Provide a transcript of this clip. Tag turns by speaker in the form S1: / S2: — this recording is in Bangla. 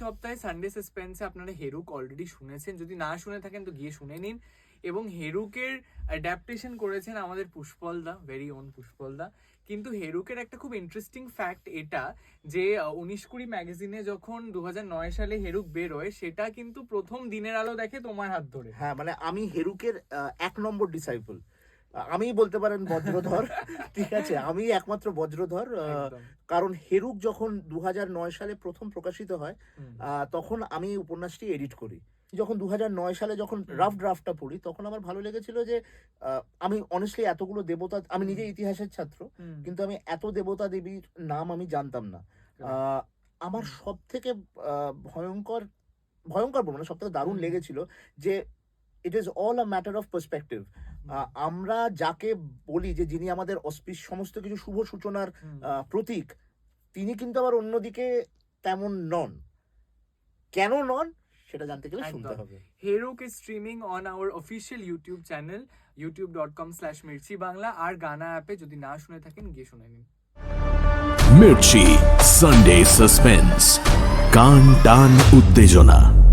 S1: সপ্তাহে সানডে সাসপেন্সে আপনারা হেরুক অলরেডি শুনেছেন। যদি না শুনে থাকেন, তো গিয়ে শুনে নিন। এবং হেরুকের অ্যাডাপ্টেশন করেছেন আমাদের Pushpal the very on Pushpal দা। কিন্তু হেরুকের একটা খুব ইন্টারেস্টিং ফ্যাক্ট এটা, যে উনিশ কুড়ি ম্যাগাজিনে যখন দু সালে হেরুক বেরোয়, সেটা কিন্তু প্রথম দিনের আলো দেখে তোমার হাত ধরে।
S2: হ্যাঁ মানে আমি হেরুকের এক নম্বর ডিসাইপল আমি বলতে পারেন বজ্রধর ঠিক আছে? আমি একমাত্র বজ্রধর কারণ হেরুক যখন দু নয় সালে প্রথম প্রকাশিত হয় তখন আমি উপন্যাসটি এডিট করি। যখন দু নয় সালে যখন রাফ ড্রাফটটা পড়ি তখন আমার ভালো লেগেছিল যে আমি অনেস্টলি এতগুলো দেবতা আমি নিজে ইতিহাসের ছাত্র কিন্তু আমি এত দেবতা দেবীর নাম আমি জানতাম না। আমার। সব থেকে ভয়ঙ্কর ভয়ঙ্কর বলব না সব থেকে দারুণ। লেগেছিল যে it is all a matter of perspective আমরা যাকে বলি যে যিনি আমাদের অস্পিস সমস্ত কিছু শুভ সূচনার প্রতীক তিনি কিন্তু আবার অন্যদিকে তেমন নন। কেন নন? সেটা জানতে গেলে শুনতে হবে।
S1: Heruk is streaming on our official YouTube channel YouTube dot com slash Mirchi Bangla আর গানা অ্যাপে যদি না শুনে থাকেন গিয়ে শুনে নিন।
S3: মির্চি সানডে সাসপেন্স কান টান উত্তেজনা।